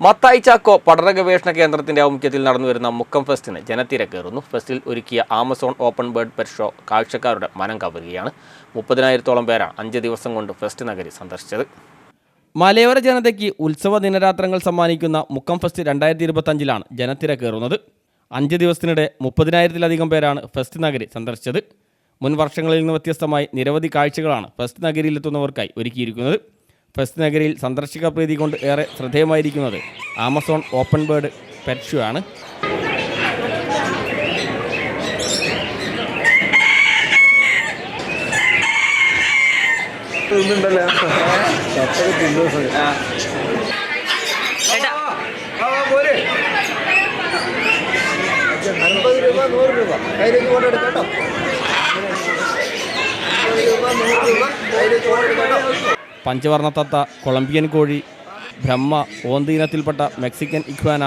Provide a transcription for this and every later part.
മത്തായി ചാക്കോ പഠന ഗവേഷണ കേന്ദ്രത്തിന്റെ ആഭിമുഖ്യത്തിൽ നടന്നുവരുന്ന മുക്കം ഫെസ്റ്റിന് ജനത്തിരക്കേറുന്നു. ഫെസ്റ്റിൽ ഒരുക്കിയ Amazon open bird pet show കാഴ്ചക്കാരുടെ മനം കവരുകയാണ്. മുപ്പതിനായിരത്തോളം പേരാണ് അഞ്ച് ദിവസം കൊണ്ട് ഫെസ്റ്റ് നഗരി സന്ദർശിച്ചത്. മലയോര ജനതയ്ക്ക് ഉത്സവ ദിനരാത്രങ്ങൾ സമ്മാനിക്കുന്ന മുക്കം ഫെസ്റ്റ് രണ്ടായിരത്തി ഇരുപത്തഞ്ചിലാണ് ജനത്തിരക്കേറുന്നത്. അഞ്ച് ദിവസത്തിനിടെ മുപ്പതിനായിരത്തിലധികം പേരാണ് ഫെസ്റ്റ് നഗരി സന്ദർശിച്ചത്. മുൻ വർഷങ്ങളിൽ നിന്ന് വ്യത്യസ്തമായി നിരവധി കാഴ്ചകളാണ് ഫെസ്റ്റ് നഗരിയിലെത്തുന്നവർക്കായി ഒരുക്കിയിരിക്കുന്നത്. ഫെസ്റ്റ് നഗരിയിൽ സന്ദർശക പ്രീതി കൊണ്ട് ഏറെ ശ്രദ്ധേയമായിരിക്കുന്നത് Amazon open bird pet show ആണ് അൻപത് രൂപ നൂറ് രൂപ കയ്യിലേക്ക് ഫോട്ടോ എടുക്കട്ടോ രൂപ നൂറ് രൂപ കയ്യിലേക്ക് ഫോട്ടോ എടുക്കട്ടോ പഞ്ചവർണ തത്ത കൊളംബിയൻ കോഴി ബ്രഹ്മ ഓന്തീനത്തിൽപ്പെട്ട മെക്സിക്കൻ ഇഖ്വാന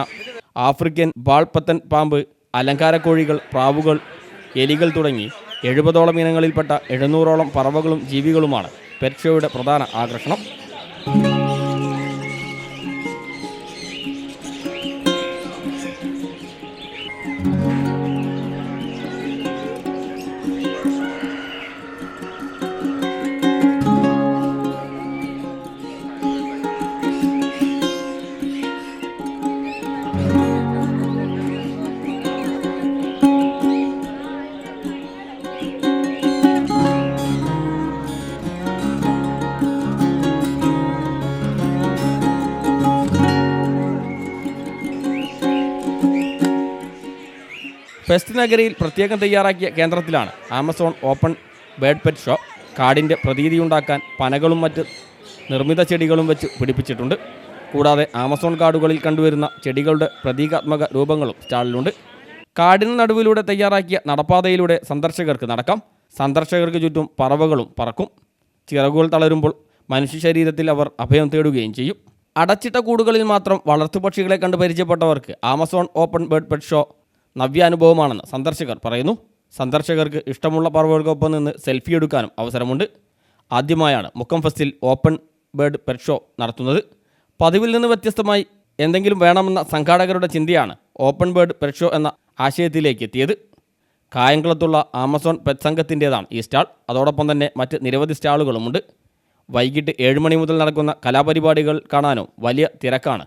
ആഫ്രിക്കൻ ബാൾപ്പത്തൻ പാമ്പ് അലങ്കാര കോഴികൾ പ്രാവുകൾ എലികൾ തുടങ്ങി എഴുപതോളം ഇനങ്ങളിൽപ്പെട്ട എഴുന്നൂറോളം പറവകളും ജീവികളുമാണ് പെറ്റ് ഷോയുടെ പ്രധാന ആകർഷണം. ഫെസ്റ്റ് നഗരിയിൽ പ്രത്യേകം തയ്യാറാക്കിയ കേന്ദ്രത്തിലാണ് Amazon open bird pet show കാടിന്റെ പ്രതീതിയുണ്ടാക്കാൻ പനകളും മറ്റ് നിർമ്മിത ചെടികളും വെച്ച് പിടിപ്പിച്ചിട്ടുണ്ട്. കൂടാതെ ആമസോൺ കാടുകളിൽ കണ്ടുവരുന്ന ചെടികളുടെ പ്രതീകാത്മക രൂപങ്ങളും സ്റ്റാളിലുണ്ട്. കാടിന് നടുവിലൂടെ തയ്യാറാക്കിയ നടപ്പാതയിലൂടെ സന്ദർശകർക്ക് നടക്കാം. സന്ദർശകർക്ക് ചുറ്റും പറവകളും പറക്കും. ചിറകുകൾ തളരുമ്പോൾ മനുഷ്യ ശരീരത്തിൽ അവർ അഭയം തേടുകയും ചെയ്യും. അടച്ചിട്ട കൂടുകളിൽ മാത്രം വളർത്തു പക്ഷികളെ കണ്ട് പരിചയപ്പെട്ടവർക്ക് Amazon open bird pet show നവ്യാനുഭവമാണെന്ന് സന്ദർശകർ പറയുന്നു. സന്ദർശകർക്ക് ഇഷ്ടമുള്ള പറവകൾക്കൊപ്പം നിന്ന് സെൽഫി എടുക്കാനും അവസരമുണ്ട്. ആദ്യമായാണ് മുക്കം ഫെസ്റ്റിൽ ഓപ്പൺ ബേർഡ് പെറ്റ് ഷോ നടത്തുന്നത്. പതിവിൽ നിന്ന് വ്യത്യസ്തമായി എന്തെങ്കിലും വേണമെന്ന സംഘാടകരുടെ ചിന്തയാണ് ഓപ്പൺ ബേർഡ് പെറ്റ് ഷോ എന്ന ആശയത്തിലേക്ക് എത്തിയത്. കായംകുളത്തുള്ള ആമസോൺ പെറ്റ് സംഘത്തിന്റേതാണ് ഈ സ്റ്റാൾ. അതോടൊപ്പം തന്നെ മറ്റ് നിരവധി സ്റ്റാളുകളുമുണ്ട്. വൈകിട്ട് ഏഴ് മണി മുതൽ നടക്കുന്ന കലാപരിപാടികൾ കാണാനും വലിയ തിരക്കാണ്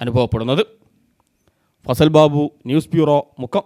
അനുഭവപ്പെടുന്നത്. Fasal Babu news bureau Mukkam.